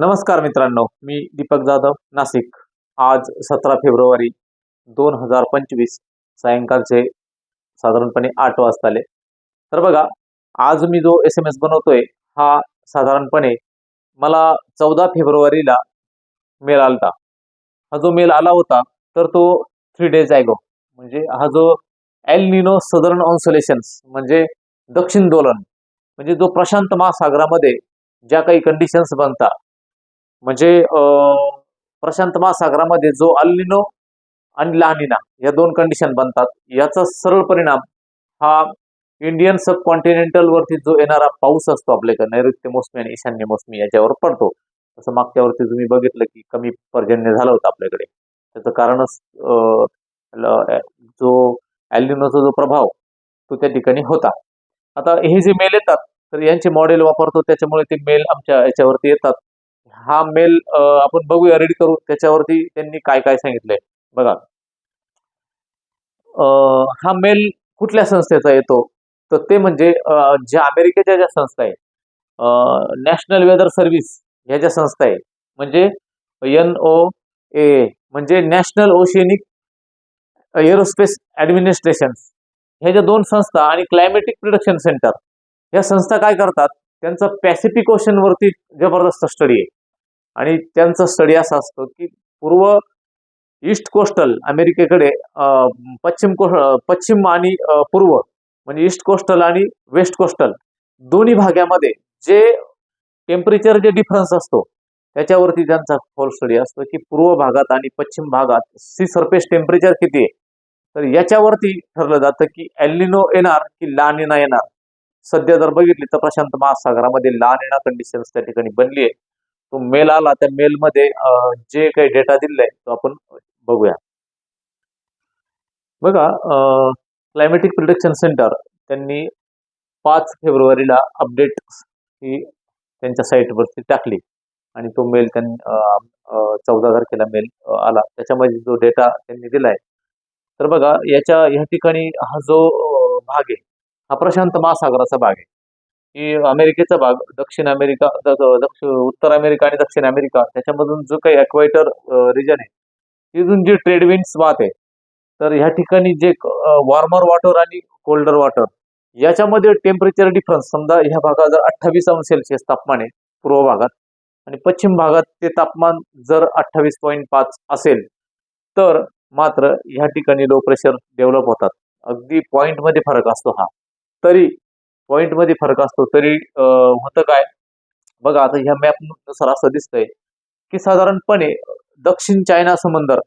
नमस्कार मित्रांनो मी दीपक जाधव नाशिक. आज सतरा फेब्रुवारी दोन हजार पंचवीस सायंकाळचे साधारणपणे आठ वाजता आले तर बघा आज मी जो एस एम एस बनवतोय हा साधारणपणे मला चौदा फेब्रुवारीला मेल आलता. हा जो मेल आला होता तर तो थ्री डेज ॲगो म्हणजे हा जो एल निनो सदर्न ऑन्सोलेशन्स म्हणजे दक्षिण दोलन म्हणजे जो प्रशांत महासागरामध्ये ज्या काही कंडिशन्स बनतात म्हणजे प्रशांत महासागरामध्ये जो अल्लिनो आणि लहानिना या दोन कंडिशन बनतात याचा सरळ परिणाम हा इंडियन सब कॉन्टिनेंटल वरती जो येणारा पाऊस असतो आपल्याकडे नैऋत्य मोसमी आणि ईशान्य मोसमी याच्यावर पडतो. तसं मागच्यावरती तुम्ही बघितलं की कमी पर्जन्य झालं होतं आपल्याकडे. त्याचं कारणच ल- जो अल्निनोचा जो प्रभाव तो त्या ठिकाणी होता. आता हे जे मेल येतात तर यांचे मॉडेल वापरतो त्याच्यामुळे ते मेल आमच्या याच्यावरती येतात. हा मेल आपण बघूया रीड करू त्याच्यावरती त्यांनी काय काय सांगितलंय. बघा. हा मेल कुठल्या संस्थेचा येतो? तर ते म्हणजे ज्या अमेरिकेच्या ज्या संस्था आहे नॅशनल वेदर सर्व्हिस ह्या ज्या संस्था आहे म्हणजे एन ओ ए म्हणजे नॅशनल ओशियनिक एरोस्पेस ॲडमिनिस्ट्रेशन ह्या ज्या दोन संस्था आणि क्लायमेटिक प्रिडक्शन सेंटर ह्या संस्था काय करतात? त्यांचं पॅसिफिक ओशन वरती जबरदस्त स्टडी आहे. आणि त्यांचा स्टडी असा असतो की पूर्व ईस्ट कोस्टल अमेरिकेकडे पश्चिम को पश्चिम आणि पूर्व म्हणजे ईस्ट कोस्टल आणि वेस्ट कोस्टल दोन्ही भागामध्ये जे टेम्परेचर जे डिफरन्स असतो त्याच्यावरती त्यांचा खोल स्टडी असतो की पूर्व भागात आणि पश्चिम भागात सी सरफेस टेम्परेचर किती आहे. तर याच्यावरती ठरलं जातं की एल्निनो येणार की लानिना येणार. सध्या जर बघितली तर प्रशांत महासागरामध्ये लानिना कंडिशन्स त्या ठिकाणी बनली आहे. तो मेल आला त्या मेलमध्ये जे काही डेटा दिलेला आहे तो आपण बघूया. बघा क्लायमेटिक प्रिडिक्शन सेंटर त्यांनी पाच फेब्रुवारीला अपडेट ही त्यांच्या साईटवरती टाकली. आणि तो मेल त्यांनी चौदा तारखेला मेल आला. त्याच्यामध्ये जो डेटा त्यांनी दिलाय. तर बघा याच्या ह्या ठिकाणी हा जो भाग आहे हा प्रशांत महासागराचा भाग आहे. की अमेरिकेचा भाग दक्षिण अमेरिका दक्षिण उत्तर अमेरिका आणि दक्षिण अमेरिका त्याच्यामधून जो काही अक्वायटर रिजन आहे तिथून जी ट्रेडविन्स वाहत आहे तर ह्या ठिकाणी जे वॉर्मर वॉटर आणि कोल्डर वॉटर याच्यामध्ये टेम्परेचर डिफरन्स समजा ह्या भागात जर अठ्ठावीस अंश सेल्सिअस तापमान आहे पूर्व भागात आणि पश्चिम भागात ते तापमान जर अठ्ठावीस पॉईंट पाच असेल तर मात्र ह्या ठिकाणी लो प्रेशर डेव्हलप होतात. अगदी पॉईंटमध्ये फरक असतो हा. तरी पॉईंटमध्ये फरक असतो. तरी होतं काय? बघा आता ह्या मॅपनुसार असं दिसतंय की साधारणपणे दक्षिण चायना समंदर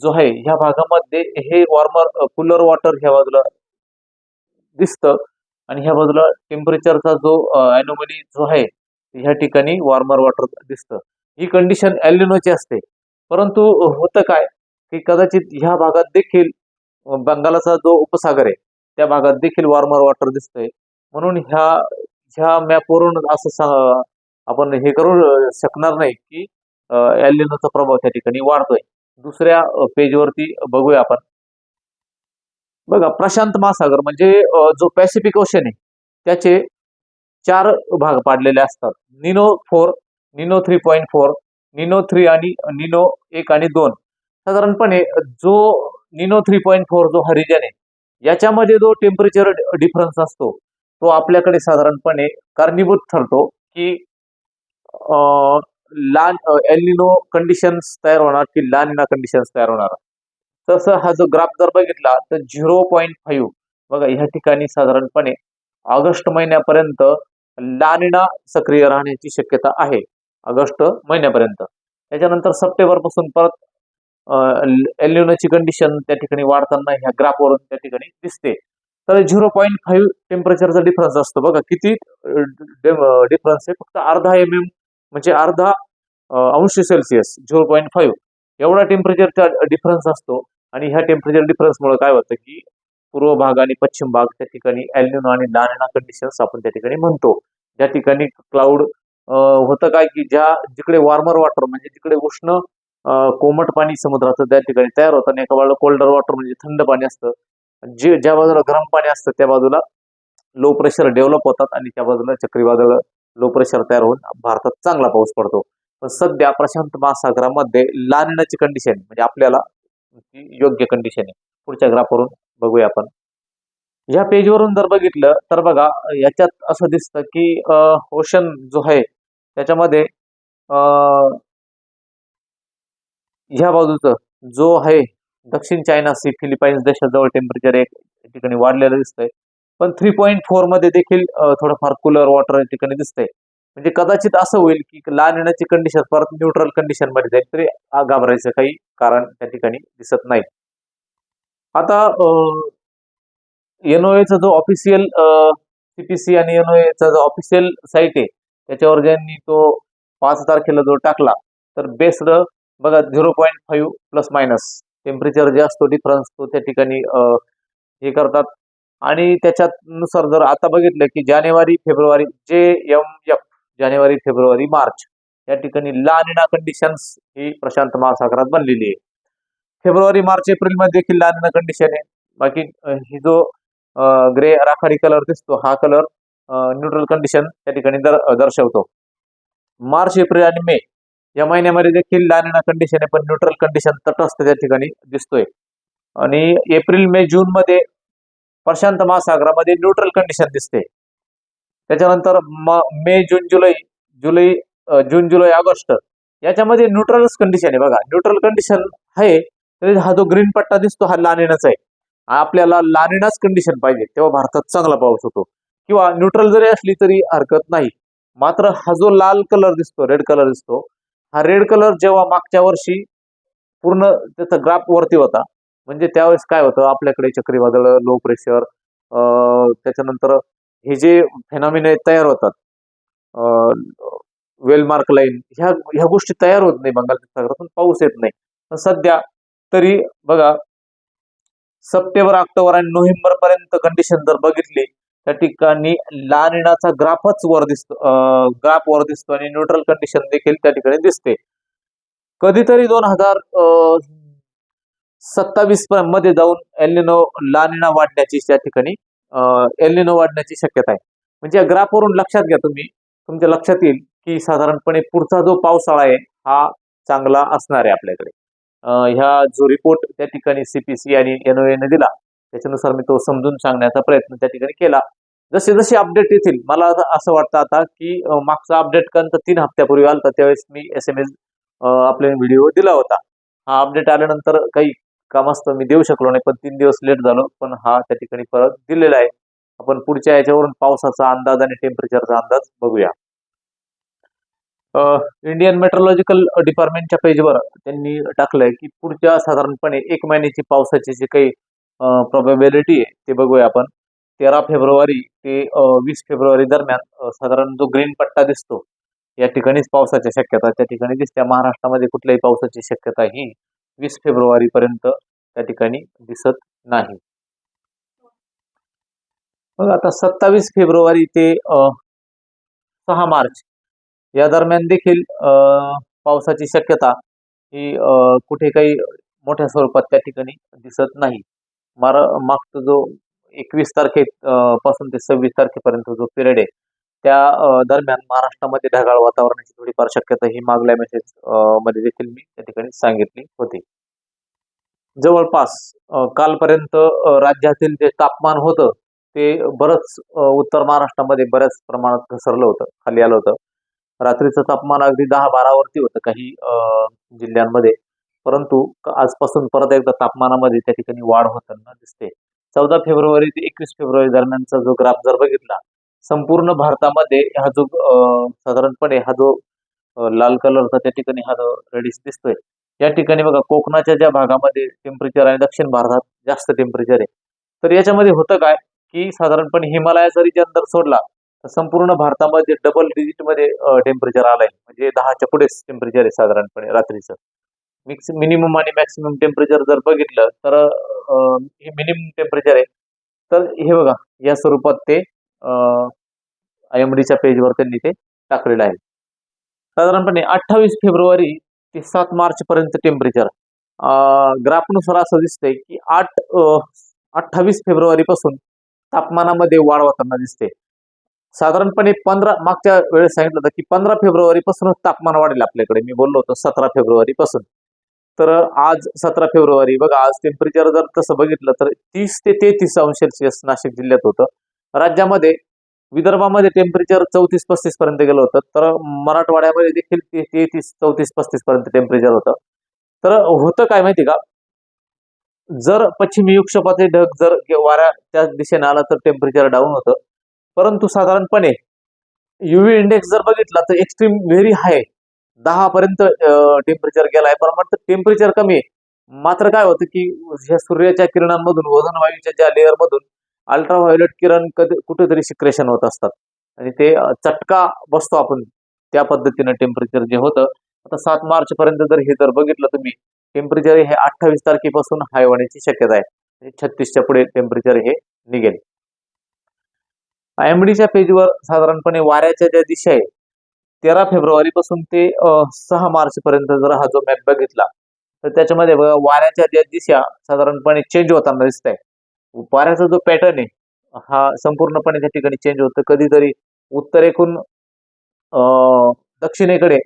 जो आहे ह्या भागामध्ये हे वॉर्मर कूलर वॉटर ह्या बाजूला दिसतं आणि ह्या बाजूला टेम्परेचरचा जो ॲनोमली जो आहे ह्या ठिकाणी वॉर्मर वॉटर दिसतं. ही कंडिशन एल्लिनोची असते. परंतु होतं काय? की कदाचित ह्या भागात देखील बंगालाचा जो उपसागर आहे त्या भागात देखील वॉर्मर वॉटर दिसतंय. म्हणून ह्या ह्या मॅपवरून असं आपण हे करू शकणार नाही की एलिनोचा प्रभाव त्या ठिकाणी वाढतोय. दुसऱ्या पेजवरती बघूया आपण. बघा प्रशांत महासागर म्हणजे जो पॅसिफिक ओशन आहे त्याचे चार भाग पाडलेले असतात. Nino four Nino three point four Nino three आणि निनो एक आणि दोन. साधारणपणे जो निनो थ्री पॉईंट फोर जो हरिजन आहे याच्यामध्ये जो टेम्परेचर डिफरन्स असतो तो आपल्याकडे साधारणपणे कारणीभूत ठरतो की अं, लान एलिनो कंडिशन्स तयार होणार की लानिना कंडिशन्स तयार होणार. तसं हा जो ग्राफ जर बघितला तर झिरो पॉईंट फाईव्ह बघा ह्या ठिकाणी साधारणपणे ऑगस्ट महिन्यापर्यंत लानिना सक्रिय राहण्याची शक्यता आहे. ऑगस्ट महिन्यापर्यंत. त्याच्यानंतर सप्टेंबरपासून परत एलिनोची कंडिशन त्या ठिकाणी वाढताना ह्या ग्राफवरून त्या ठिकाणी दिसते. तर झिरो पॉईंट फाईव्ह टेम्परेचरचा डिफरन्स असतो बघा. किती डिफरन्स आहे? फक्त अर्धा एम एम म्हणजे अर्धा अंश सेल्सिअस झिरो पॉईंट फाईव्ह एवढा टेम्परेचरचा डिफरन्स असतो. आणि ह्या टेम्परेचर डिफरन्समुळे काय होतं की पूर्व भाग आणि पश्चिम भाग त्या ठिकाणी एल्निनो आणि लानिना कंडिशन्स आपण त्या ठिकाणी म्हणतो. ज्या ठिकाणी क्लाउड होतं काय की ज्या जिकडे वॉर्मर वॉटर म्हणजे जिकडे उष्ण कोमट पाणी समुद्राचं त्या ठिकाणी तयार होतं आणि एका बाजूला कोल्डर वॉटर म्हणजे थंड पाणी असतं जे ज्या बाजूला गरम पाणी असतं त्या बाजूला लो प्रेशर डेव्हलप होतात आणि त्या बाजूला चक्रीवादळ लो प्रेशर तयार होऊन भारतात चांगला पाऊस पडतो. पण सध्या प्रशांत महासागरामध्ये लानिनाची कंडिशन म्हणजे आपल्याला ती योग्य कंडिशन आहे. पुढच्या ग्राफवरून बघूया आपण. या पेजवरून जर बघितलं तर बघा याच्यात असं दिसतं की ओशन जो आहे त्याच्यामध्ये ह्या बाजूचं जो आहे दक्षिण चायना सी फिलिपाईन्स देशाजवळ टेम्परेचर एक ठिकाणी वाढलेलं दिसतंय. पण थ्री पॉईंट फोरमध्ये देखील थोडंफार कुलर वॉटर या ठिकाणी दिसतंय. म्हणजे कदाचित असं होईल की लहान येण्याची कंडिशन परत न्यूट्रल कंडिशनमध्ये जाईल तरी घाबरायचं काही कारण त्या ठिकाणी दिसत नाही. आता एनओएचा जो ऑफिशियल सीपीसी आणि एनओएचा जो ऑफिशियल साईट आहे त्याच्यावर ज्यांनी तो पाच तारखेला जो टाकला तर बेस्ड बघा zero point five plus minus temperature जे असतो डिफरन्स तो त्या ठिकाणी हे करतात. आणि त्याच्यानुसार जर आता बघितलं की जानेवारी फेब्रुवारी जे एम एफ जानेवारी फेब्रुवारी मार्च या ठिकाणी लानिना कंडिशन्स ही प्रशांत महासागरात बनलेली आहे. फेब्रुवारी मार्च एप्रिलमध्ये देखील लानिना कंडिशन आहे. बाकी ही जो ग्रे राखाडी कलर दिसतो हा कलर न्यूट्रल कंडिशन त्या ठिकाणी दर दर्शवतो. मार्च एप्रिल आणि मे या महिन्यामध्ये देखील लानिना कंडिशन आहे पण न्यूट्रल कंडिशन तटस्थ त्या ठिकाणी दिसतोय. आणि एप्रिल मे जून मध्ये प्रशांत महासागरामध्ये न्यूट्रल कंडिशन दिसते. त्याच्यानंतर मे जून जुलै जुलै जून जुलै ऑगस्ट याच्यामध्ये न्यूट्रलच कंडिशन आहे बघा. न्यूट्रल कंडिशन आहे तरी हा जो ग्रीन पट्टा दिसतो हा लानिनाचा आहे. आपल्याला लानिनाच कंडिशन पाहिजे तेव्हा भारतात चांगला पाऊस होतो. किंवा न्यूट्रल जरी असली तरी हरकत नाही. मात्र हा जो लाल कलर दिसतो रेड कलर दिसतो हा रेड कलर जेव्हा मागच्या वर्षी पूर्ण त्याचा ग्राफ वरती होता म्हणजे त्यावेळेस काय होतं आपल्याकडे चक्रीवादळ लो प्रेशर त्याच्यानंतर हे जे फेनॉमिना तयार होतात वेलमार्क लाईन ह्या ह्या गोष्टी तयार होत नाही बंगालच्या सागरातून पाऊस येत नाही. सध्या तरी बघा सप्टेंबर ऑक्टोबर आणि नोव्हेंबर पर्यंत कंडिशन जर बघितली त्या ठिकाणी लानिनाचा ग्राफच वर दिसतो ग्राफ वर दिसतो आणि न्यूट्रल कंडिशन देखील त्या ठिकाणी दिसते. कधीतरी दोन हजार सत्तावीसमध्ये जाऊन एलिनो लानिना वाढण्याची त्या ठिकाणी एलिनो वाढण्याची शक्यता आहे. म्हणजे या ग्राफवरून लक्षात घ्या तुम्ही. तुमच्या लक्षात येईल की साधारणपणे पुढचा जो पावसाळा आहे हा चांगला असणार आहे आपल्याकडे. ह्या जो रिपोर्ट त्या ठिकाणी सीपीसी आणि एनओएने दिला त्याच्यानुसार मी तो समजून सांगण्याचा प्रयत्न त्या ठिकाणी केला. जसे जसे अपडेट येतील मला असं वाटतं आता की मागचा अपडेट कंत तीन हप्त्यापूर्वी आला होता त्यावेळेस मी एस एम एस आपले व्हिडिओ दिला होता. हा अपडेट आल्यानंतर काही कामास्तव मी देऊ शकलो नाही पण तीन दिवस लेट झालो पण हा त्या ठिकाणी परत दिलेला आहे. आपण पुढच्या याच्यावरून पावसाचा अंदाज आणि टेम्परेचरचा अंदाज बघूया. इंडियन मेट्रोलॉजिकल डिपार्टमेंटच्या पेजवर त्यांनी टाकलंय की पुढच्या साधारणपणे एक महिन्याची पावसाची जी काही प्रॉबेबिलिटी आहे ते बघूया आपण. तेरा फेब्रुवारी ते वीस फेब्रुवारी दरम्यान साधारण जो ग्रीन पट्टा दिसतो या ठिकाणीच पावसाची शक्यता त्या ठिकाणी दिसते महाराष्ट्रामध्ये कुठल्याही पावसाची शक्यता ही वीस फेब्रुवारीपर्यंत त्या ठिकाणी दिसत नाही. मग आता सत्तावीस फेब्रुवारी ते सहा मार्च या दरम्यान देखील पावसाची शक्यता ही कुठे काही मोठ्या स्वरूपात त्या ठिकाणी दिसत नाही. मार मागचा जो एकवीस तारखे पासून ते सव्वीस तारखेपर्यंत जो पिरियड आहे त्या दरम्यान महाराष्ट्रामध्ये ढगाळ वातावरणाची थोडीफार शक्यता ही मागल्या मेसेजमध्ये देखील मी त्या ठिकाणी सांगितली होती. जवळपास कालपर्यंत राज्यातील जे तापमान होतं ते बरंच उत्तर महाराष्ट्रामध्ये बऱ्याच प्रमाणात घसरलं होतं खाली आलं होतं. रात्रीचं तापमान अगदी दहा बारावरती होतं काही जिल्ह्यांमध्ये. परंतु आजपासून परत एकदा तापमानामध्ये त्या ठिकाणी वाढ होताना दिसते. चौदा फेब्रुवारी ते एकवीस फेब्रुवारी दरम्यानचा जो ग्राफ जर बघितला संपूर्ण भारतामध्ये हा जो साधारणपणे हा जो लाल कलरचा त्या ठिकाणी हा जो रेडिश दिसतोय या ठिकाणी बघा कोकणाच्या ज्या भागामध्ये टेम्परेचर आणि दक्षिण भारतात जास्त टेम्परेचर आहे. तर याच्यामध्ये होतं काय की साधारणपणे हिमालयाचा जरी अंतर सोडला तर संपूर्ण भारतामध्ये डबल डिजिटमध्ये टेम्परेचर आलंय. म्हणजे दहाच्या पुढेच टेम्परेचर आहे साधारणपणे रात्रीचं. मिक्स मिनिमम आणि मॅक्सिमम टेम्परेचर जर बघितलं तर अ, हे मिनिमम टेम्परेचर आहे. तर हे बघा या स्वरूपात ते आय एम डीच्या पेजवर त्यांनी ते टाकलेलं आहे. साधारणपणे अठ्ठावीस फेब्रुवारी ते सात मार्च पर्यंत टेम्परेचर ग्राफनुसार असं दिसतंय की आठ अठ्ठावीस फेब्रुवारी पासून तापमानामध्ये वाढ होताना दिसते. साधारणपणे पंधरा मागच्या वेळेस सांगितलं होतं की पंधरा फेब्रुवारी पासूनच तापमान वाढेल आपल्याकडे. मी बोललो होतो सतरा फेब्रुवारी पासून तर आज सतरा फेब्रुवारी बघा आज टेम्परेचर जर तसं बघितलं तर तीस ते तेहतीस अंश सेल्सिअस नाशिक जिल्ह्यात होतं. राज्यामध्ये विदर्भामध्ये टेम्परेचर चौतीस पस्तीस पर्यंत गेलं होतं तर मराठवाड्यामध्ये देखील ते तेहतीस चौतीस पस्तीस पर्यंत टेम्परेचर होतं. तर होतं काय माहिती का? जर पश्चिमी युक्षपाचे ढग जर वाऱ्या त्या दिशेने आला तर टेम्परेचर डाऊन होतं. परंतु साधारणपणे युव्ही इंडेक्स जर बघितला तर एक्स्ट्रीम व्हेरी हाय दहा पर्यंत टेम्परेचर गेलाय. पण मात्र टेम्परेचर कमी आहे. मात्र काय होतं की ह्या सूर्याच्या किरणांमधून वजन वायूच्या ज्या लेअरमधून अल्ट्राव्हायोलेट किरण कधी कुठेतरी सिक्रेशन होत असतात. आणि ते चटका बसतो आपण. त्या पद्धतीनं टेम्परेचर जे होतं. आता सात मार्च पर्यंत जर हे जर बघितलं तुम्ही टेम्परेचर हे अठ्ठावीस तारखेपासून हाय होण्याची शक्यता आहे. छत्तीसच्या पुढे टेम्परेचर हे निघेल. आयएमडीच्या पेजवर साधारणपणे वाऱ्याच्या ज्या दिशा आहे तेरा फेब्रुवारी पासून ते सहा मार्च पर्यंत जर हा जो मॅप बघितला तर त्याच्यामध्ये वाऱ्याच्या ज्या दिशा साधारणपणे चेंज होताना दिसत आहे वाऱ्याचा जो पॅटर्न आहे हा संपूर्णपणे त्या ठिकाणी चेंज होतं. कधीतरी उत्तरेकडून दक्षिणेकडे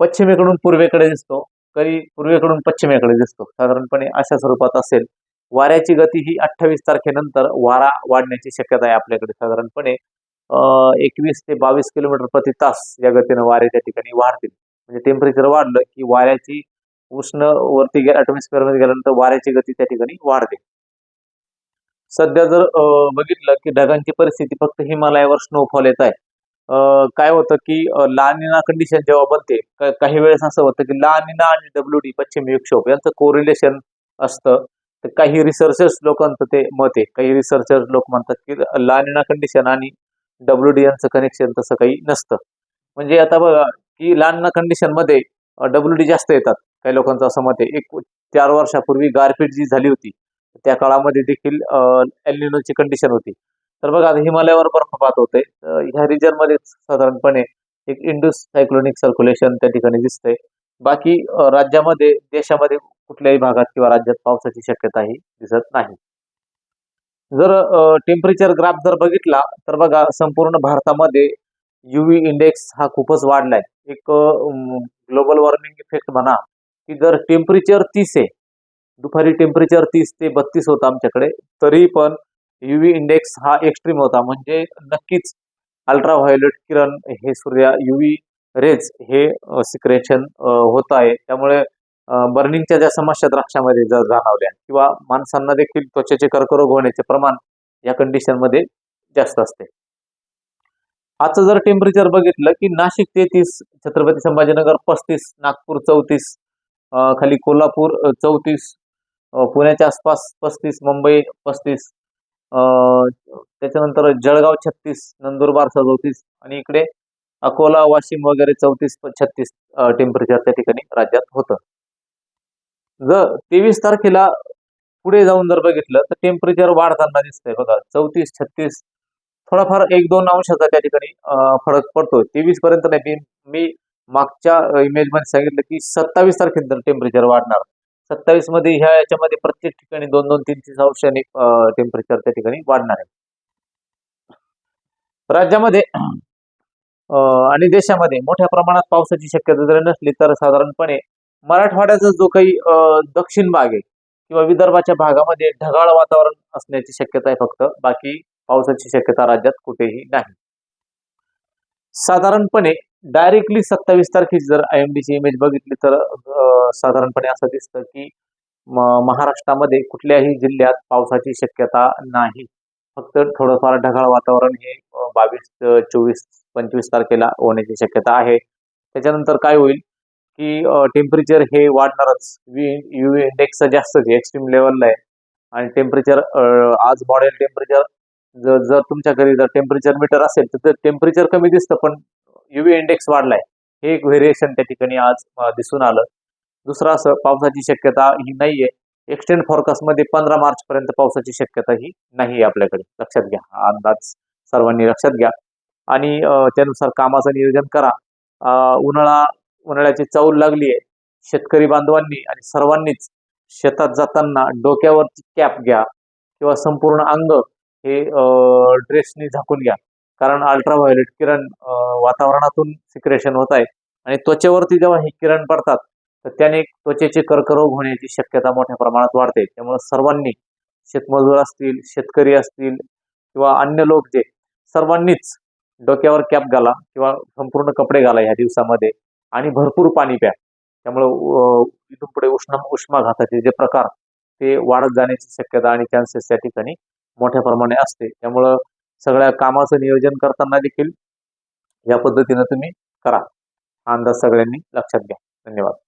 पश्चिमेकडून पूर्वेकडे दिसतो. कधी पूर्वेकडून पश्चिमेकडे दिसतो. साधारणपणे अशा स्वरूपात असेल. वाऱ्याची गती ही अठ्ठावीस तारखेनंतर वारा वाढण्याची शक्यता आहे आपल्याकडे साधारणपणे. एकवीस ते बावीस किलोमीटर प्रति तास या गतीनं वारे त्या ठिकाणी वाढतील. म्हणजे टेम्परेचर वाढलं की वाऱ्याची उष्ण वरती ऍटमॉस्फिअरमध्ये गेल्यानंतर वाऱ्याची गती त्या ठिकाणी वाढते. सध्या जर बघितलं की ढगांची परिस्थिती फक्त हिमालयावर स्नोफॉल येत आहे. काय होतं की लानिना कंडिशन जेव्हा बनते काही वेळेस असं होतं की लानिना आणि डब्ल्यू डी पश्चिम विक्षोभ यांचं कोरिलेशन असतं. तर काही रिसर्चर्स लोकांचं ते मत आहे. काही रिसर्चर्स लोक म्हणतात की लानिना कंडिशन आणि डब्ल्यू डी यांचं कनेक्शन तसं काही नसतं. म्हणजे आता बघा की लहान कंडिशनमध्ये डब्ल्यू डी जास्त येतात. काही लोकांचं असं मत आहे. एक चार वर्षापूर्वी गारपीट जी झाली होती त्या काळामध्ये देखील एलिनोची कंडिशन होती. तर बघा आता हिमालयावर बर्फपात होते. ह्या रिजनमध्ये साधारणपणे एक इंडस सायक्लोनिक सर्क्युलेशन त्या ठिकाणी दिसतंय. बाकी राज्यामध्ये देशामध्ये कुठल्याही भागात किंवा राज्यात पावसाची शक्यताही दिसत नाही. जर टेम्परेचर ग्राफ जर बघितला तर बघा संपूर्ण भारतामध्ये युव्ही इंडेक्स हा खूपच वाढलाय. एक ग्लोबल वॉर्मिंग इफेक्ट म्हणा की जर टेम्परेचर तीस आहे दुपारी टेम्परेचर तीस ते बत्तीस होता आमच्याकडे तरी पण युव्ही इंडेक्स हा एक्स्ट्रीम होता. म्हणजे नक्कीच अल्ट्राव्हायोलेट किरण हे सूर्या युव्ही रेज हे सिक्रेशन होत आहे. त्यामुळे बर्निंगच्या ज्या समस्या द्राक्षामध्ये जर जाणवल्या किंवा माणसांना देखील त्वचेचे कर्करोग होण्याचे प्रमाण या कंडिशनमध्ये जास्त असते. आजचं जर टेम्परेचर बघितलं की नाशिक तेहतीस छत्रपती संभाजीनगर पस्तीस नागपूर चौतीस खाली कोल्हापूर चौतीस पुण्याच्या आसपास पस्तीस मुंबई पस्तीस त्याच्यानंतर जळगाव छत्तीस नंदुरबार सदोतीस आणि इकडे अकोला वाशिम वगैरे चौतीस छत्तीस टेम्परेचर त्या ठिकाणी राज्यात होतं. जर तेवीस तारखेला पुढे जाऊन जर बघितलं तर टेम्परेचर वाढताना दिसतंय. बघा चौतीस छत्तीस थोडाफार एक दोन अंशाचा त्या ठिकाणी फरक पडतोय. तेवीस पर्यंत नाही मी मी मागच्या इमेजमध्ये सांगितलं की सत्तावीस तारखेनंतर टेम्परेचर वाढणार. सत्तावीसमध्ये ह्या याच्यामध्ये प्रत्येक ठिकाणी दोन दोन तीन तीन अंशाने टेम्परेचर त्या ठिकाणी वाढणार आहे. राज्यामध्ये आणि देशामध्ये मोठ्या प्रमाणात पावसाची शक्यता जरी नसली तर साधारणपणे मराठवाड्याचा जो काही दक्षिण भाग आहे किंवा विदर्भाच्या भागामध्ये ढगाळ वातावरण असण्याची शक्यता आहे फक्त. बाकी पावसाची शक्यता राज्यात कुठेही नाही. साधारणपणे डायरेक्टली सत्तावीस तारखेची जर आय एम ची इमेज बघितली तर साधारणपणे असं दिसतं की म- महाराष्ट्रामध्ये कुठल्याही जिल्ह्यात पावसाची शक्यता नाही. फक्त थोडंफार ढगाळ वातावरण हे बावीस चोवीस पंचवीस तारखेला होण्याची शक्यता आहे. त्याच्यानंतर काय होईल? की टेम्परेचर हे वाढणारच. यू इंडेक्स जास्तच एक्स्ट्रीम लेवलला आहे. आणि टेम्परेचर आज मॉडेल टेम्परेचर जर जर तुमच्याकडे जर टेम्परेचर मीटर असेल तर टेम्परेचर कमी दिसतं पण युव्ही इंडेक्स वाढलाय. हे एक व्हेरिएशन त्या ठिकाणी आज दिसून आलं. दुसरं असं पावसाची शक्यता ही नाहीये. एक्सटेंड फोरकास्टमध्ये पंधरा मार्च पर्यंत पावसाची शक्यता ही नाही आहे आपल्याकडे. लक्षात घ्या. हा अंदाज सर्वांनी लक्षात घ्या. आणि त्यानुसार कामाचं नियोजन करा. उन्हाळा उन्हाळ्याची चाऊल लागली आहे शेतकरी बांधवांनी आणि सर्वांनीच शेतात जाताना डोक्यावरची कॅप घ्या किंवा संपूर्ण अंग हे ड्रेसनी झाकून घ्या. कारण अल्ट्राव्हायोलेट किरण वातावरणातून सिक्रेशन होत आहे आणि त्वचेवरती जेव्हा हे किरण पडतात तर त्याने त्वचेचे कर्करोग होण्याची शक्यता मोठ्या प्रमाणात वाढते. त्यामुळे सर्वांनी शेतमजूर असतील शेतकरी असतील किंवा अन्य लोक जे सर्वांनीच डोक्यावर कॅप घाला किंवा संपूर्ण कपडे घाला ह्या दिवसामध्ये. आणि भरपूर पाणी प्या. त्यामुळे इथून पुढे उष्ण उष्माघाताचे जे प्रकार ते वाढत जाण्याची शक्यता आणि चान्सेस त्या ठिकाणी मोठ्या प्रमाणे असते. त्यामुळं सगळ्या कामाचं नियोजन करताना देखील या पद्धतीनं तुम्ही करा. हा अंदाज सगळ्यांनी लक्षात घ्या. धन्यवाद.